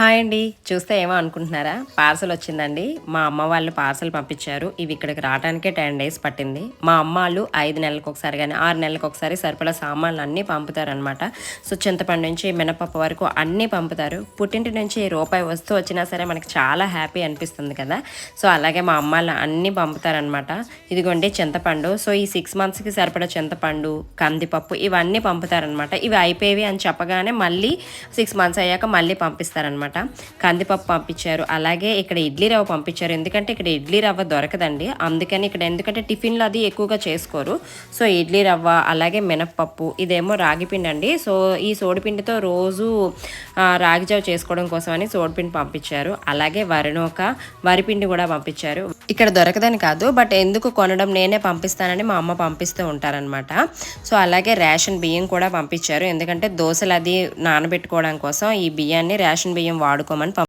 Hi అండి. చూస్తే ఏమో అనుకుంటున్నారా? పార్సల్ వచ్చిందండి. మా అమ్మ వాళ్ళు పార్సల్ పంపించారు. ఇవి ఇక్కడికి రావడానికే టెన్ డేస్ పట్టింది. మా అమ్మ వాళ్ళు ఐదు నెలలకు ఒకసారి కానీ ఆరు నెలలకు ఒకసారి సరిపడా సామాన్లు అన్నీ పంపుతారనమాట సో చింతపండు నుంచి మినపప్పు వరకు అన్నీ పంపుతారు. పుట్టింటి నుంచి రూపాయి వస్తువు వచ్చినా సరే మనకి చాలా హ్యాపీ అనిపిస్తుంది కదా. సో అలాగే మా అమ్మ వాళ్ళు అన్నీ పంపుతారనమాట ఇదిగోండి చింతపండు. సో ఈ సిక్స్ మంత్స్కి సరిపడా చింతపండు కందిపప్పు ఇవన్నీ పంపుతారనమాట ఇవి అయిపోయేవి అని చెప్పగానే మళ్ళీ సిక్స్ మంత్స్ అయ్యాక మళ్ళీ పంపిస్తారనమాట కందిపప్పు పంపించారు. అలాగే ఇక్కడ ఇడ్లీ రవ్వ పంపించారు. ఎందుకంటే ఇక్కడ ఇడ్లీ రవ్వ దొరకదండి. అందుకని ఇక్కడ ఎందుకంటే టిఫిన్లు అది ఎక్కువగా చేసుకోరు. సో ఇడ్లీ రవ్వ అలాగే మినప్పప్పు ఇదేమో రాగి పిండి అండి. సో ఈ సోడిపిండితో రోజు రాగి జావ చేసుకోవడం కోసం అని సోడిపిండి పంపించారు. అలాగే వరినోక వరిపిండి కూడా పంపించారు. ఇక్కడ దొరకదని కాదు బట్ ఎందుకు కొనడం నేనే పంపిస్తానని మా అమ్మ పంపిస్తూ ఉంటారనమాట సో అలాగే రేషన్ బియ్యం కూడా పంపించారు. ఎందుకంటే దోశలు అది నానబెట్టుకోవడం కోసం ఈ బియ్యాన్ని రేషన్ బియ్యం వాడుకోమని పంపి